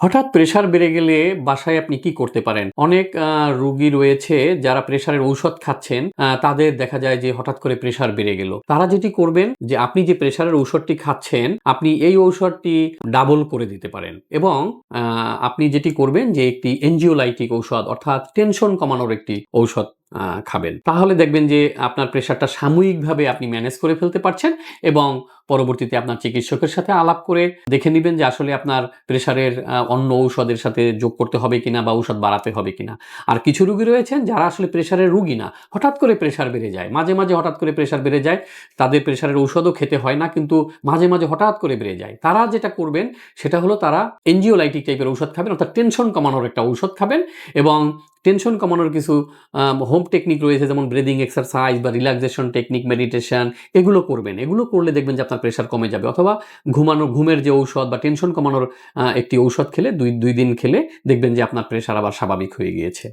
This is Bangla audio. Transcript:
হঠাৎ প্রেশার বেড়ে গেলে বাসায় আপনি কি করতে পারেন? অনেক রোগী রয়েছে যারা প্রেশারের ঔষধ খাচ্ছেন তাদের দেখা যায় যে হঠাৎ করে প্রেশার বেড়ে গেল। তারা যেটি করবেন যে আপনি যে প্রেশারের ঔষধটি খাচ্ছেন, আপনি এই ঔষধটি ডাবল করে দিতে পারেন এবং আপনি যেটি করবেন যে একটি এনজিওলাইটিক ঔষধ, অর্থাৎ টেনশন কমানোর একটি ঔষধ খাবেন। তাহলে দেখবেন যে আপনার প্রেশারটা সাময়িকভাবে আপনি ম্যানেজ করে ফেলতে পারছেন এবং পরবর্তীতে আপনার চিকিৎসকের সাথে আলাপ করে দেখে নেবেন যে আসলে আপনার প্রেশারের অন্য ঔষধের সাথে যোগ করতে হবে কিনা বা ঔষধ বাড়াতে হবে কিনা। আর কিছু রুগী রয়েছেন যারা আসলে প্রেশারের রোগী না, হঠাৎ করে প্রেশার বেড়ে যায়। মাঝে মাঝে হঠাৎ করে প্রেশার বেড়ে যায়, তাদের প্রেশারের ঔষধও খেতে হয় না কিন্তু মাঝে মাঝে হঠাৎ করে বেড়ে যায়। তারা যেটা করবেন সেটা হলো তারা এনজিওলাইটিক টাইপের ঔষধ খাবেন, অর্থাৎ টেনশন কমানোর একটা ঔষধ খাবেন এবং টেনশন কমানোর কিছু হোম টেকনিক রয়েছে, যেমন ব্রিদিং এক্সারসাইজ বা রিল্যাক্সেশন টেকনিক মেডিটেশন এগুলো করবেন। এগুলো করলে দেখবেন যে আপনার প্রেশার কমে যাবে। অথবা ঘুমানো, ঘুমের যে ঔষধ বা টেনশন কমানোর একটি ঔষধ খেলে, দুই দুই দিন খেলে দেখবেন যে আপনার প্রেশার আবার স্বাভাবিক হয়ে গিয়েছে।